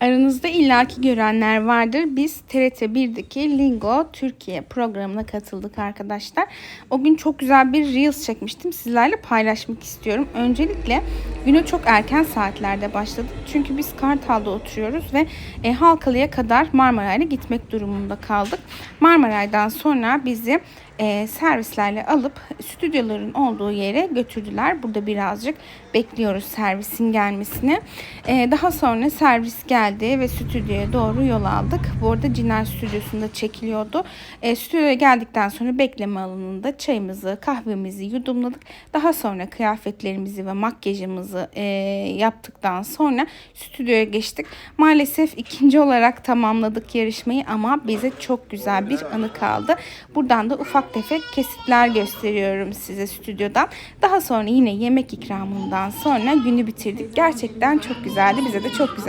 Aranızda illaki görenler vardır. Biz TRT 1'deki Lingo Türkiye programına katıldık arkadaşlar. O gün çok güzel bir Reels çekmiştim. Sizlerle paylaşmak istiyorum. Öncelikle güne çok erken saatlerde başladık. Çünkü biz Kartal'da oturuyoruz ve e, Halkalı'ya kadar Marmaray'la gitmek durumunda kaldık. Marmaray'dan sonra bizi e, servislerle alıp stüdyoların olduğu yere götürdüler. Burada birazcık bekliyoruz servisin gelmesini. E, daha sonra servis geldi ve stüdyoya doğru yol aldık. Bu arada Ciner stüdyosunda çekiliyordu. E, stüdyoya geldikten sonra bekleme alanında çayımızı, kahvemizi yudumladık. Daha sonra kıyafetlerimizi ve makyajımızı e, yaptıktan sonra stüdyoya geçtik. Maalesef ikinci olarak tamamladık yarışmayı ama bize çok güzel bir anı kaldı. Buradan da ufak tefek kesitler gösteriyorum size stüdyodan. Daha sonra yine yemek ikramından sonra günü bitirdik. Gerçekten çok güzeldi. Bize de çok güzel bir